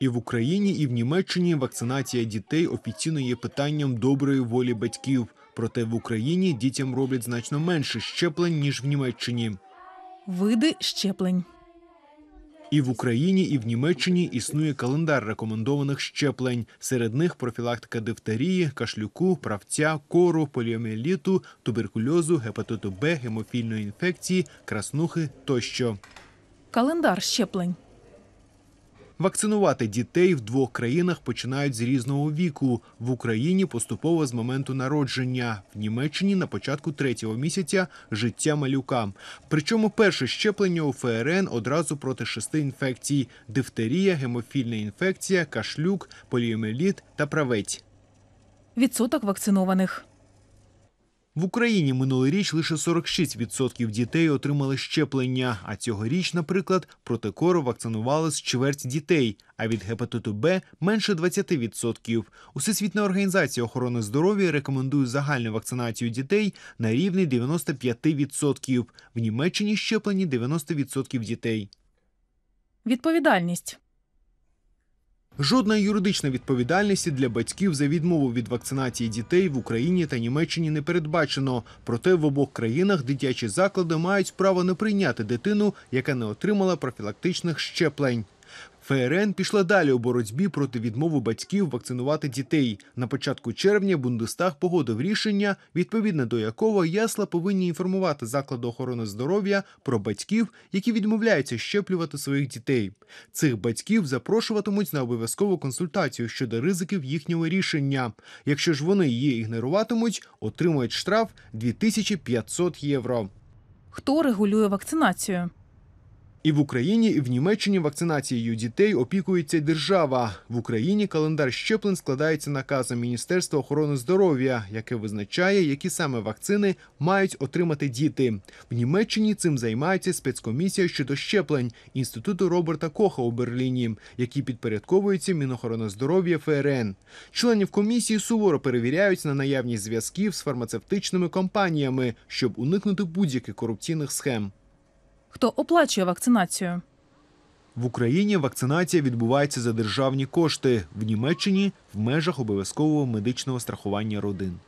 І в Україні, і в Німеччині вакцинація дітей офіційно є питанням доброї волі батьків. Проте в Україні дітям роблять значно менше щеплень ніж в Німеччині. Види щеплень. І в Україні, і в Німеччині існує календар рекомендованих щеплень. Серед них профілактика дифтерії, кашлюку, правця, кору, поліоміеліту, туберкульозу, гепатиту Б, гемофільної інфекції, краснухи тощо. Календар щеплень. Вакцинувати дітей в двох країнах починають з різного віку. В Україні поступово з моменту народження, в Німеччині на початку третього місяця життя малюка. Причому перше щеплення у ФРН одразу проти шести інфекцій: дифтерія, гемофільна інфекція, кашлюк, поліоміеліт та правець. Відсоток вакцинованих. В Україні минулоріч лише 46% дітей отримали щеплення. А цьогоріч, наприклад, проти кору вакцинували з чверть дітей, а від гепатиту Б менше 20%. Усесвітня організація охорони здоров'я рекомендує загальну вакцинацію дітей на рівні 95%. В Німеччині щеплені 90% дітей. Відповідальність. Жодної юридичної відповідальності для батьків за відмову від вакцинації дітей в Україні та Німеччині не передбачено. Проте в обох країнах дитячі заклади мають право не прийняти дитину, яка не отримала профілактичних щеплень. ФРН пішла далі у боротьбі проти відмови батьків вакцинувати дітей. На початку червня Бундестаг погодив рішення, відповідно до якого ясла повинні інформувати заклади охорони здоров'я про батьків, які відмовляються щеплювати своїх дітей. Цих батьків запрошуватимуть на обов'язкову консультацію щодо ризиків їхнього рішення. Якщо ж вони її ігноруватимуть, отримують штраф 2500 євро. Хто регулює вакцинацію? І в Україні, і в Німеччині вакцинацією дітей опікується держава. В Україні календар щеплень складається наказом Міністерства охорони здоров'я, яке визначає, які саме вакцини мають отримати діти. В Німеччині цим займається спецкомісія щодо щеплень інституту Роберта Коха у Берліні, які підпорядковуються Мінохорони здоров'я ФРН. Членів комісії суворо перевіряють на наявність зв'язків з фармацевтичними компаніями, щоб уникнути будь-яких корупційних схем. Хто оплачує вакцинацію? В Україні вакцинація відбувається за державні кошти, в Німеччині в межах обов'язкового медичного страхування родин.